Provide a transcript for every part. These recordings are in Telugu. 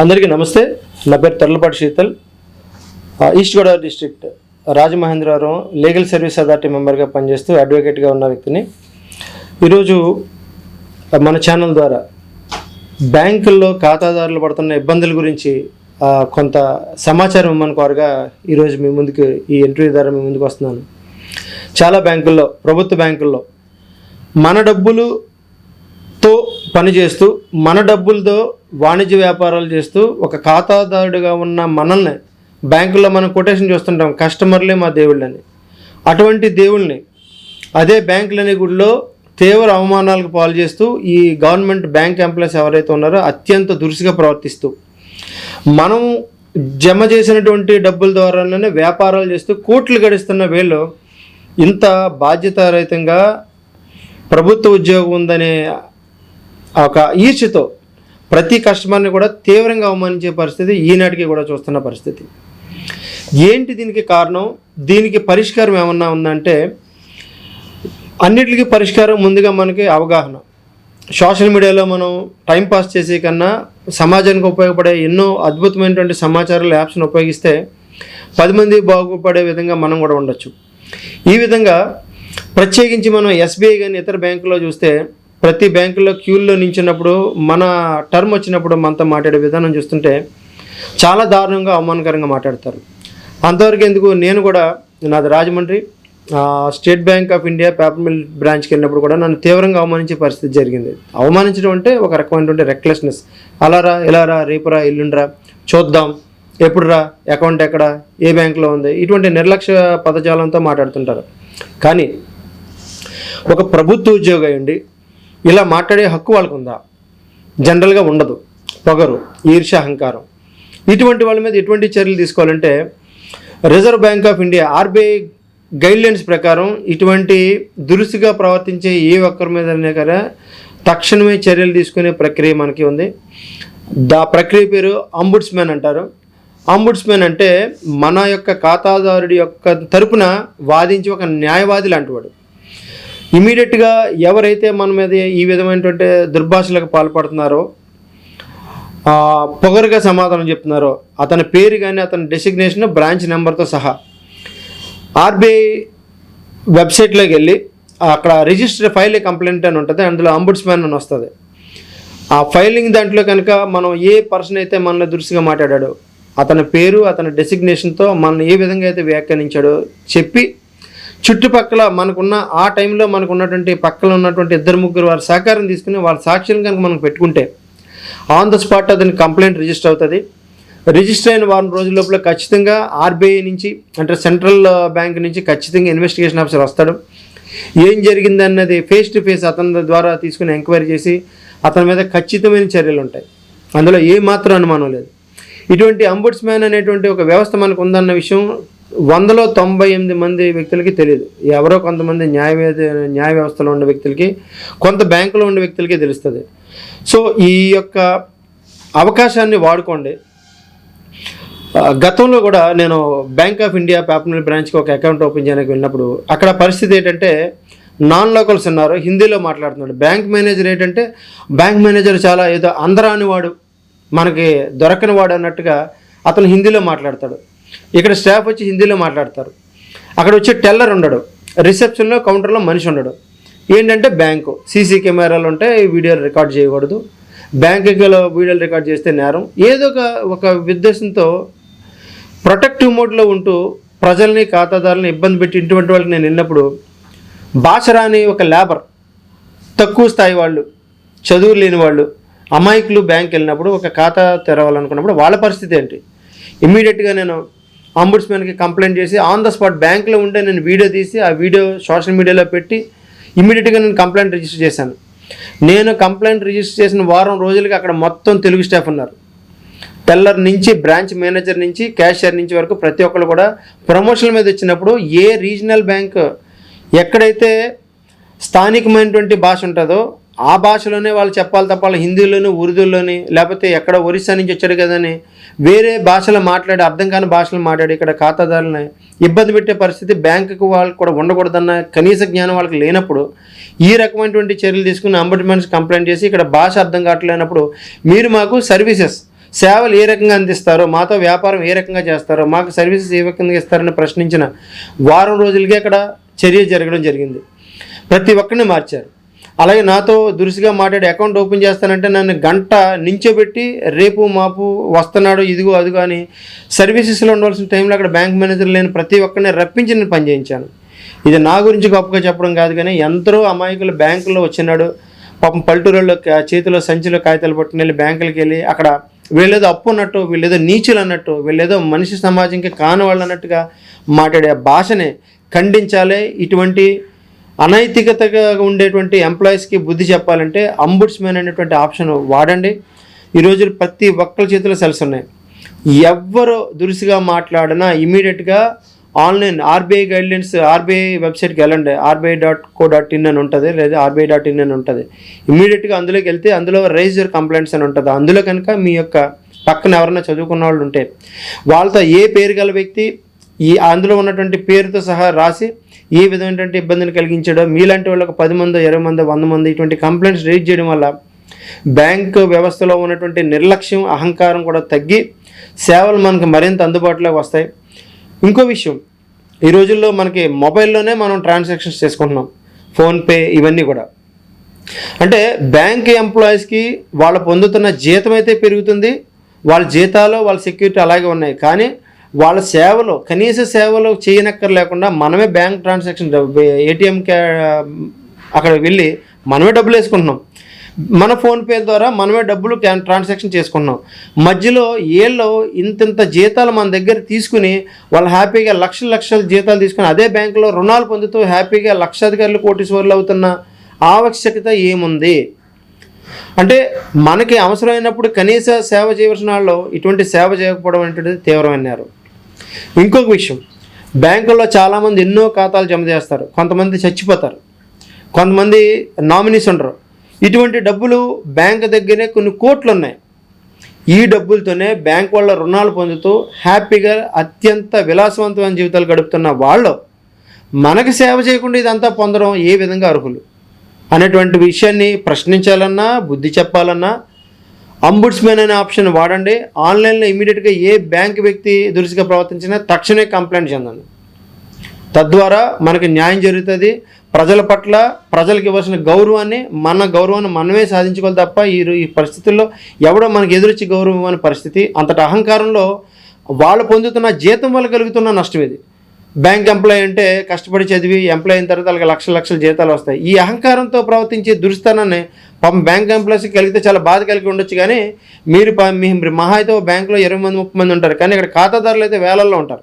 అందరికీ నమస్తే. నా పేరు Tarlapati Sheetal. East Godavari district Rajamahendravaram legal service authority మెంబర్గా పనిచేస్తూ అడ్వకేట్గా ఉన్న వ్యక్తిని. ఈరోజు మన ఛానల్ ద్వారా బ్యాంకుల్లో ఖాతాదారులు పడుతున్న ఇబ్బందుల గురించి కొంత సమాచారం ఇమ్మని కోరగా ఈరోజు మీ ముందుకు ఈ ఇంటర్వ్యూ ద్వారా మీ ముందుకు వస్తున్నాను. చాలా బ్యాంకుల్లో ప్రభుత్వ బ్యాంకుల్లో మన డబ్బులు తో పనిచేస్తూ మన డబ్బులతో వాణిజ్య వ్యాపారాలు చేస్తూ ఒక ఖాతాదారుడిగా ఉన్న మనల్ని బ్యాంకుల్లో మనం కొటేషన్ చూస్తుంటాం కస్టమర్లే మా దేవుళ్ళని. అటువంటి దేవుళ్ళని అదే బ్యాంకులనే గుడిలో తీవ్ర అవమానాలకు పాలు చేస్తూ ఈ గవర్నమెంట్ బ్యాంక్ ఎంప్లాయీస్ ఎవరైతే ఉన్నారో అత్యంత దురుసుగా ప్రవర్తిస్తూ మనం జమ చేసినటువంటి డబ్బుల ద్వారానే వ్యాపారాలు చేస్తూ కోట్లు గడిస్తున్న వీళ్ళు ఇంత బాధ్యతారహితంగా ప్రభుత్వ ఉద్యోగం ఉందనే ఒక ఈర్ష్యతో ప్రతి కస్టమర్ని కూడా తీవ్రంగా అవమానించే పరిస్థితి ఈనాటికి కూడా చూస్తున్న పరిస్థితి. ఏంటి దీనికి కారణం? దీనికి పరిష్కారం ఏమన్నా ఉందంటే అన్నిటికీ పరిష్కారం ముందుగా మనకి అవగాహన. సోషల్ మీడియాలో మనం టైం పాస్ చేసే కన్నా సమాజానికి ఉపయోగపడే ఎన్నో అద్భుతమైనటువంటి సమాచారాలు యాప్స్ని ఉపయోగిస్తే పది మంది బాగుపడే విధంగా మనం కూడా ఉండొచ్చు. ఈ విధంగా ప్రత్యేకించి మనం ఎస్బీఐ కానీ ఇతర బ్యాంకులో చూస్తే ప్రతి బ్యాంకులో క్యూల్లో నించినప్పుడు మన టర్మ్ వచ్చినప్పుడు మనతో మాట్లాడే విధానం చూస్తుంటే చాలా దారుణంగా అవమానకరంగా మాట్లాడతారు. అంతవరకు ఎందుకు? నేను కూడా నాది Rajahmundry. State Bank of India paper mill బ్రాంచ్కి వెళ్ళినప్పుడు కూడా నన్ను తీవ్రంగా అవమానించే పరిస్థితి జరిగింది. అవమానించడం అంటే ఒక రకమైనటువంటి రెక్లెస్నెస్ అలారా ఇలారా రా రేపురా ఎల్లుండ్రా చూద్దాం. ఎప్పుడురా అకౌంట్ ఎక్కడ ఏ బ్యాంకులో ఉంది? ఇటువంటి నిర్లక్ష్య పదజాలంతో మాట్లాడుతుంటారు. కానీ ఒక ప్రభుత్వ ఉద్యోగి అయ్యండి ఇలా మాట్లాడే హక్కు వాళ్ళకు ఉందా జనరల్గా ఉండదు. పొగరు ఈర్ష్య అహంకారం. ఇటువంటి వాళ్ళ మీద ఎటువంటి చర్యలు తీసుకోవాలంటే Reserve Bank of India RBI guidelines ప్రకారం ఇటువంటి దురుసుగా ప్రవర్తించే ఏ ఒక్కరి మీద కదా తక్షణమే చర్యలు తీసుకునే ప్రక్రియ మనకి ఉంది. దా ప్రక్రియ పేరు అంబుడ్స్మెన్ అంటారు. అంబుడ్స్మెన్ అంటే మన యొక్క ఖాతాదారుడి యొక్క తరపున వాదించి ఒక న్యాయవాది లాంటివాడు. ఇమీడియట్గా ఎవరైతే మన మీద ఈ విధమైనటువంటి దుర్భాషలకు పాల్పడుతున్నారో పొగరుగా సమాధానం చెప్తున్నారో అతని పేరు కానీ అతని డెసిగ్నేషన్ బ్రాంచ్ నెంబర్తో సహా ఆర్బీఐ వెబ్సైట్లోకి వెళ్ళి అక్కడ రిజిస్టర్ ఫైల్ కంప్లైంట్ అని ఉంటుంది అందులో అంబుడ్స్మ్యాన్ అని వస్తుంది. ఆ ఫైలింగ్ దాంట్లో కనుక మనం ఏ పర్సన్ అయితే మనల్ని దురుసుగా మాట్లాడాడో అతని పేరు అతని డెసిగ్నేషన్తో మనల్ని ఏ విధంగా అయితే వ్యాఖ్యానించాడో చెప్పి చుట్టుపక్కల మనకున్న ఆ టైంలో మనకు ఉన్నటువంటి పక్కన ఉన్నటువంటి ఇద్దరు ముగ్గురు వారి సహకారం తీసుకుని వాళ్ళ సాక్ష్యం కనుక మనం పెట్టుకుంటే ఆన్ ద స్పాట్ అతని కంప్లైంట్ రిజిస్టర్ అవుతుంది. రిజిస్టర్ అయిన వారం రోజుల లోపల ఖచ్చితంగా ఆర్బీఐ నుంచి అంటే సెంట్రల్ బ్యాంక్ నుంచి ఖచ్చితంగా ఇన్వెస్టిగేషన్ ఆఫీసర్ వస్తాడు. ఏం జరిగింది అన్నది ఫేస్ టు ఫేస్ అతని ద్వారా తీసుకుని ఎంక్వైరీ చేసి అతని మీద ఖచ్చితమైన చర్యలు ఉంటాయి. అందులో ఏ మాత్రం అనుమానం లేదు. ఇటువంటి అంబుడ్స్మ్యాన్ అనేటువంటి ఒక వ్యవస్థ మనకు ఉందన్న విషయం వందలో తొంభై ఎనిమిది మంది వ్యక్తులకి తెలియదు. ఎవరో కొంతమంది న్యాయ న్యాయ వ్యవస్థలో ఉన్న వ్యక్తులకి కొంత బ్యాంకులో ఉన్న వ్యక్తులకి తెలుస్తుంది. సో ఈ యొక్క అవకాశాన్ని వాడుకోండి. గతంలో కూడా నేను బ్యాంక్ ఆఫ్ ఇండియా పేపర్ బ్రాంచ్కి ఒక అకౌంట్ ఓపెన్ చేయడానికి వెళ్ళినప్పుడు అక్కడ పరిస్థితి ఏంటంటే నాన్ లోకల్స్ ఉన్నారు హిందీలో మాట్లాడుతున్నాడు. బ్యాంక్ మేనేజర్ ఏంటంటే బ్యాంక్ మేనేజర్ చాలా ఏదో అందరాని వాడు మనకి దొరకని వాడు అన్నట్టుగా అతను హిందీలో మాట్లాడతాడు. ఇక్కడ స్టాఫ్ వచ్చి హిందీలో మాట్లాడతారు. అక్కడ వచ్చి టెల్లర్ ఉండడు. రిసెప్షన్లో కౌంటర్లో మనిషి ఉండడు. ఏంటంటే బ్యాంకు సీసీ కెమెరాలు ఉంటే వీడియోలు రికార్డ్ చేయకూడదు. బ్యాంకులో వీడియోలు రికార్డ్ చేస్తే నేరం. ఏదో ఒక ఒక ఉద్దేశంతో ప్రొటెక్టివ్ మోడ్లో ఉంటూ ప్రజల్ని ఖాతాదారులను ఇబ్బంది పెట్టి ఇటువంటి వాళ్ళకి నేను వెళ్ళినప్పుడు భాష రాని ఒక లేబర్ తక్కువ స్థాయి వాళ్ళు చదువు లేని వాళ్ళు అమాయకులు బ్యాంక్ వెళ్ళినప్పుడు ఒక ఖాతా తెరవాలనుకున్నప్పుడు వాళ్ళ పరిస్థితి ఏంటి? ఇమ్మీడియట్గా నేను అంబుడ్స్మెన్కి కంప్లైంట్ చేసి ఆన్ ద స్పాట్ బ్యాంక్లో ఉంటే నేను వీడియో తీసి ఆ వీడియో సోషల్ మీడియాలో పెట్టి ఇమ్మీడియట్గా నేను కంప్లైంట్ రిజిస్టర్ చేశాను. నేను కంప్లైంట్ రిజిస్టర్ చేసిన వారం రోజులకి అక్కడ మొత్తం తెలుగు స్టాఫ్ ఉన్నారు. టెల్లర్ నుంచి బ్రాంచ్ మేనేజర్ నుంచి క్యాషియర్ నుంచి వరకు ప్రతి ఒక్కరు కూడా ప్రమోషన్ మీద వచ్చినప్పుడు ఏ రీజనల్ బ్యాంక్ ఎక్కడైతే స్థానికమైనటువంటి భాష ఉంటుందో ఆ భాషలోనే వాళ్ళు చెప్పాలి తప్ప వాళ్ళు హిందీలోని ఉర్దూలోని లేకపోతే ఎక్కడ ఒరిస్సా నుంచి వచ్చాడు కదని వేరే భాషలో మాట్లాడి అర్థం కాని భాషలు మాట్లాడి ఇక్కడ ఖాతాదారులని ఇబ్బంది పెట్టే పరిస్థితి బ్యాంకుకు వాళ్ళకి కూడా ఉండకూడదన్న కనీస జ్ఞానం వాళ్ళకి లేనప్పుడు ఈ రకమైనటువంటి చర్యలు తీసుకుని అంబర్మెంట్స్ కంప్లైంట్ చేసి ఇక్కడ భాష అర్థం కావట్లేనప్పుడు మీరు మాకు సర్వీసెస్ సేవలు ఏ రకంగా అందిస్తారో మాతో వ్యాపారం ఏ రకంగా చేస్తారో మాకు సర్వీసెస్ ఏ రకంగా ఇస్తారని ప్రశ్నించిన వారం రోజులకే అక్కడ చర్య జరగడం జరిగింది. ప్రతి ఒక్కరిని మార్చారు. అలాగే నాతో దురుసుగా మాట్లాడి అకౌంట్ ఓపెన్ చేస్తానంటే నన్ను గంట నించోబెట్టి రేపు మాపు వస్తున్నాడు ఇదిగో అదిగో అని సర్వీసెస్లో ఉండవలసిన టైంలో అక్కడ బ్యాంక్ మేనేజర్ లేని ప్రతి ఒక్కరిని రప్పించి నేను పనిచేయించాను. ఇది నా గురించి గొప్పగా చెప్పడం కాదు కానీ ఎందరో అమాయకులు బ్యాంకులో వచ్చినాడు. పాపం పల్లెటూరులో చేతిలో సంచిలో కాగితాలు పట్టుకుని వెళ్ళి బ్యాంకులకి వెళ్ళి అక్కడ వీళ్ళేదో అప్పు ఉన్నట్టు వీళ్ళేదో నీచులు అన్నట్టు వీళ్ళేదో మనిషి సమాజంకి కాని వాళ్ళు అన్నట్టుగా మాట్లాడే భాషనే ఖండించాలి. ఇటువంటి అనైతికతగా ఉండేటువంటి ఎంప్లాయీస్కి బుద్ధి చెప్పాలంటే అంబుడ్స్మెన్ అనేటువంటి ఆప్షన్ వాడండి. ఈ ప్రతి ఒక్కరి చేతిలో సెల్స్ ఉన్నాయి. ఎవ్వరు దురుసుగా మాట్లాడినా ఇమీడియట్గా ఆన్లైన్ ఆర్బీఐ గైడ్లైన్స్ ఆర్బీఐ వెబ్సైట్కి వెళ్ళండి. RBI dot co dot in అని ఉంటుంది లేదా ఆర్బీఐ డాట్ ఇన్ అని ఉంటుంది. ఇమీడియట్గా అందులోకి వెళ్తే అందులో రైజ్ యువర్ కంప్లైంట్స్ అని ఉంటుంది. అందులో కనుక మీ యొక్క పక్కన ఎవరైనా చదువుకున్న వాళ్ళు ఉంటే వాళ్ళతో ఏ పేరు గల వ్యక్తి ఈ అందులో ఉన్నటువంటి పేరుతో సహా రాసి ఏ విధమైనటువంటి ఇబ్బందిని కలిగించాడో మీలాంటి వాళ్ళకి పది మంది ఇరవై మంది వంద మంది ఇటువంటి కంప్లైంట్స్ రేజ్ చేయడం వల్ల బ్యాంకు వ్యవస్థలో ఉన్నటువంటి నిర్లక్ష్యం అహంకారం కూడా తగ్గి సేవలు మనకు మరింత అందుబాటులోకి వస్తాయి. ఇంకో విషయం ఈ రోజుల్లో మనకి మొబైల్లోనే మనం ట్రాన్సాక్షన్స్ చేసుకుంటున్నాం ఫోన్పే ఇవన్నీ కూడా. అంటే బ్యాంక్ ఎంప్లాయీస్కి వాళ్ళు పొందుతున్న జీతం అయితే పెరుగుతుంది వాళ్ళ జీతాలు వాళ్ళ సెక్యూరిటీ అలాగే ఉన్నాయి. కానీ వాళ్ళ సేవలు కనీస సేవలు చేయనక్కర్ లేకుండా మనమే బ్యాంక్ ట్రాన్సాక్షన్ ఏటీఎం అక్కడ వెళ్ళి మనమే డబ్బులు వేసుకుంటున్నాం. మన ఫోన్పే ద్వారా మనమే డబ్బులు క్యాన్ ట్రాన్సాక్షన్ చేసుకున్నాం మధ్యలో ఏళ్ళు ఇంతింత జీతాలు మన దగ్గర తీసుకుని వాళ్ళు హ్యాపీగా లక్షల లక్షల జీతాలు తీసుకుని అదే బ్యాంకులో రుణాలు పొందుతూ హ్యాపీగా లక్షాధికారులు కోటీశ్వర్లు అవుతున్న ఆవశ్యకత ఏముంది? అంటే మనకి అవసరమైనప్పుడు కనీస సేవ చేయవలసిన వాళ్ళు ఇటువంటి సేవ చేయకపోవడం అనేటువంటిది తీవ్రమైనారు ఇంకొక విషయం. బ్యాంకుల్లో చాలామంది ఎన్నో ఖాతాలు జమ చేస్తారు. కొంతమంది చచ్చిపోతారు. కొంతమంది నామినీస్ ఉండరు. ఇటువంటి డబ్బులు బ్యాంక్ దగ్గరే కొన్ని కోట్లు ఉన్నాయి ఈ డబ్బులతోనే బ్యాంక్ వాళ్ళ రుణాలు పొందుతూ హ్యాపీగా అత్యంత విలాసవంతమైన జీవితాలు గడుపుతున్న వాళ్ళు మనకు సేవ చేయకుండా ఇదంతా పొందడం ఏ విధంగా అర్హులు? అనేటువంటి విషయాన్ని ప్రశ్నించాలన్నా బుద్ధి చెప్పాలన్నా అంబుడ్స్మెన్ అనే ఆప్షన్ వాడండి. ఆన్లైన్లో ఇమీడియట్గా ఏ బ్యాంక్ వ్యక్తి దురుసుగా ప్రవర్తించినా తక్షణమే కంప్లైంట్ చెందండి. తద్వారా మనకి న్యాయం జరుగుతుంది. ప్రజల పట్ల ప్రజలకు ఇవ్వాల్సిన గౌరవాన్ని మన గౌరవాన్ని మనమే సాధించుకోవాలి తప్ప ఈ ఈ పరిస్థితుల్లో ఎవడో మనకి ఎదురొచ్చి గౌరవం అనే పరిస్థితి అంతటి అహంకారంలో వాళ్ళు పొందుతున్న జీతం వల్ల కలుగుతున్న నష్టం ఇది. బ్యాంక్ ఎంప్లాయీ అంటే కష్టపడి చదివి ఎంప్లాయ్ అయిన తర్వాత వాళ్ళకి లక్షల లక్షల జీతాలు వస్తాయి. ఈ అహంకారంతో ప్రవర్తించే దురుస్తానాన్ని పాపం బ్యాంక్ ఎంప్లాయీస్కి కలిగితే చాలా బాధ కలిగి ఉండొచ్చు కానీ మీరు ప- మీ మహా అయితే బ్యాంకులో ఇరవై మంది ముప్పై మంది ఉంటారు కానీ ఇక్కడ ఖాతాదారులు అయితే వేలల్లో ఉంటారు.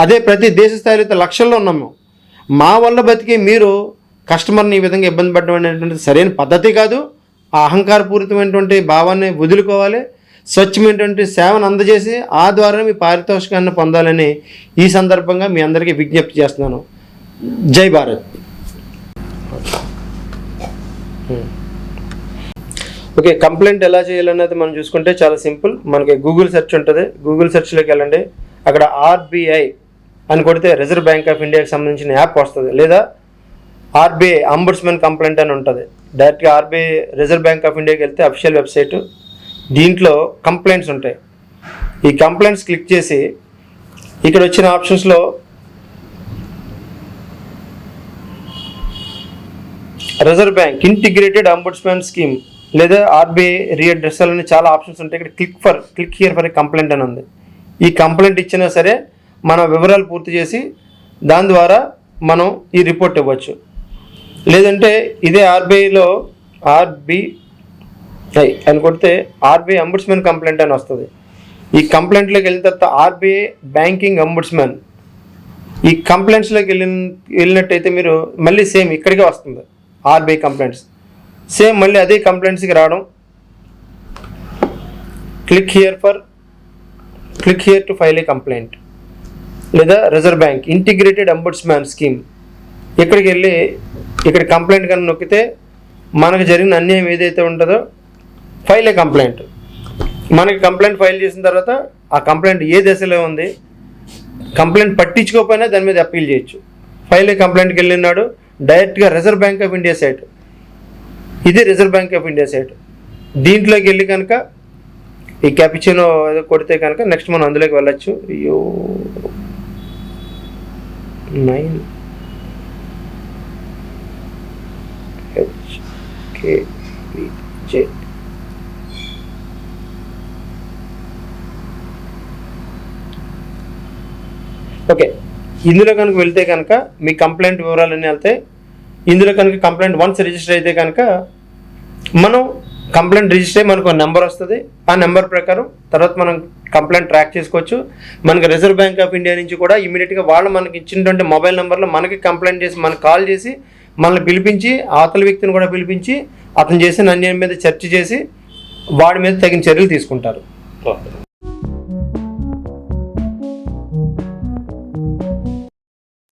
అదే ప్రతి దేశ స్థాయిలో అయితే లక్షల్లో ఉన్నాము మా వల్ల బతికి మీరు కస్టమర్ని ఈ విధంగా ఇబ్బంది పడడం అనేటువంటిది సరైన పద్ధతి కాదు. ఆ అహంకారపూరితమైనటువంటి భావాన్ని వదులుకోవాలి. స్వచ్ఛమైనటువంటి సేవను అందజేసి ఆ ద్వారా మీ పారితోషికాన్ని పొందాలని ఈ సందర్భంగా మీ అందరికీ విజ్ఞప్తి చేస్తున్నాను. జై భారత్. Hmm. ఓకే కంప్లైంట్ ఎలా చేయాలనేది మనం చూసుకుంటే చాలా సింపుల్. మనకి గూగుల్ సెర్చ్ ఉంటుంది. గూగుల్ సెర్చ్లోకి వెళ్ళండి. అక్కడ ఆర్బీఐ అని కొడితే రిజర్వ్ బ్యాంక్ ఆఫ్ ఇండియాకి సంబంధించిన యాప్ వస్తుంది. లేదా ఆర్బీఐ అంబుడ్స్మెన్ కంప్లైంట్ అని ఉంటుంది. డైరెక్ట్గా ఆర్బీఐ రిజర్వ్ బ్యాంక్ ఆఫ్ ఇండియాకి వెళ్తే అఫిషియల్ వెబ్సైట్ దీంట్లో కంప్లైంట్స్ ఉంటాయి. ఈ కంప్లైంట్స్ క్లిక్ చేసి ఇక్కడ వచ్చిన ఆప్షన్స్లో Reserve Bank integrated ombudsman scheme లేదా ఆర్బీఐ రీఅడ్రెసల్ అని చాలా ఆప్షన్స్ ఉంటాయి. ఇక్కడ click for click here for complaint అని ఉంది. ఈ కంప్లైంట్ ఇచ్చినా సరే మన వివరాలు పూర్తి చేసి దాని ద్వారా మనం ఈ రిపోర్ట్ ఇవ్వచ్చు. లేదంటే ఇదే ఆర్బీఐలో ఆర్బీ అని కొడితే ఆర్బీఐ అంబుడ్స్మెన్ కంప్లైంట్ అని వస్తుంది. ఈ కంప్లైంట్లోకి వెళ్ళిన తర్వాత ఆర్బీఐ బ్యాంకింగ్ అంబుడ్స్మెన్ ఈ కంప్లైంట్స్లోకి వెళ్ళిన వెళ్ళినట్టయితే మీరు మళ్ళీ సేమ్ ఇక్కడికే వస్తుంది ఆర్బీఐ కంప్లైంట్స్. సేమ్ మళ్ళీ అదే కంప్లైంట్స్కి రావడం. Click here for click here to file a complaint. లేదా Reserve Bank integrated ombudsman scheme. ఇక్కడికి వెళ్ళి ఇక్కడ కంప్లైంట్ కన్నా నొక్కితే మనకు జరిగిన అన్యాయం ఏదైతే ఉంటుందో ఫైల్ ఏ కంప్లైంట్. మనకి కంప్లైంట్ ఫైల్ చేసిన తర్వాత ఆ కంప్లైంట్ ఏ దశలో ఉంది కంప్లైంట్ పట్టించుకోకపోయినా దాని మీద అప్పీల్ చేయొచ్చు. ఫైల్ ఏ కంప్లైంట్కి వెళ్ళినాడు డైరెక్ట్గా Reserve Bank of India site. ఇది Reserve Bank of India site. దీంట్లోకి వెళ్ళి కనుక ఈ క్యాపిచినో ఏదో కొడితే కనుక నెక్స్ట్ మనం అందులోకి వెళ్ళచ్చు. అయ్యో. నైన్. HK Z. ఓకే. ఇందులో కనుక వెళ్తే కనుక మీ కంప్లైంట్ వివరాలన్నీ వెళ్తాయి ఇందులో కనుక కంప్లైంట్ వన్స్ రిజిస్టర్ అయితే కనుక మనం కంప్లైంట్ రిజిస్టర్ అయ్యి మనకు నెంబర్ వస్తుంది. ఆ నెంబర్ ప్రకారం తర్వాత మనం కంప్లైంట్ ట్రాక్ చేసుకోవచ్చు. మనకి రిజర్వ్ బ్యాంక్ ఆఫ్ ఇండియా నుంచి కూడా ఇమీడియట్గా వాళ్ళు మనకి ఇచ్చినటువంటి మొబైల్ నెంబర్లో మనకి కంప్లైంట్ చేసి మనకు కాల్ చేసి మనల్ని పిలిపించి అవతల వ్యక్తిని కూడా పిలిపించి అతను చేసిన అన్యాయం మీద చర్చ చేసి వాడి మీద తగిన చర్యలు తీసుకుంటారు. ఓకే.